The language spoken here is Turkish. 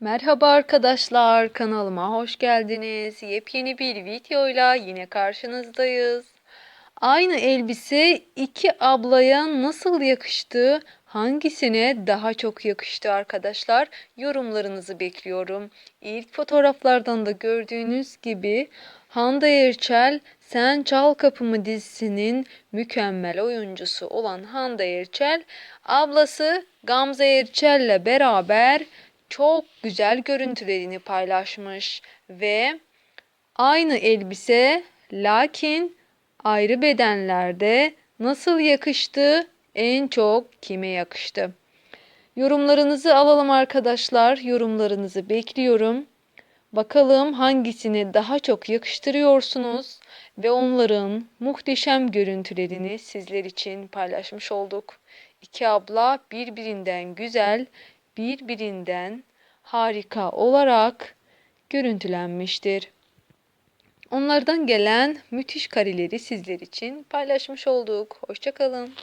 Merhaba arkadaşlar, kanalıma hoş geldiniz. Yepyeni bir videoyla yine karşınızdayız. Aynı elbise iki ablaya nasıl yakıştı? Hangisine daha çok yakıştı arkadaşlar? Yorumlarınızı bekliyorum. İlk fotoğraflardan da gördüğünüz gibi Hande Erçel Sen Çal Kapımı dizisinin mükemmel oyuncusu olan Hande Erçel, ablası Gamze Erçel'le beraber çok güzel görüntülerini paylaşmış ve aynı elbise lakin ayrı bedenlerde nasıl yakıştı? En çok kime yakıştı? Yorumlarınızı alalım arkadaşlar. Yorumlarınızı bekliyorum. Bakalım hangisini daha çok yakıştırıyorsunuz ve onların muhteşem görüntülerini sizler için paylaşmış olduk. İki abla birbirinden güzel, birbirinden harika olarak görüntülenmiştir. Onlardan gelen müthiş kareleri sizler için paylaşmış olduk. Hoşçakalın.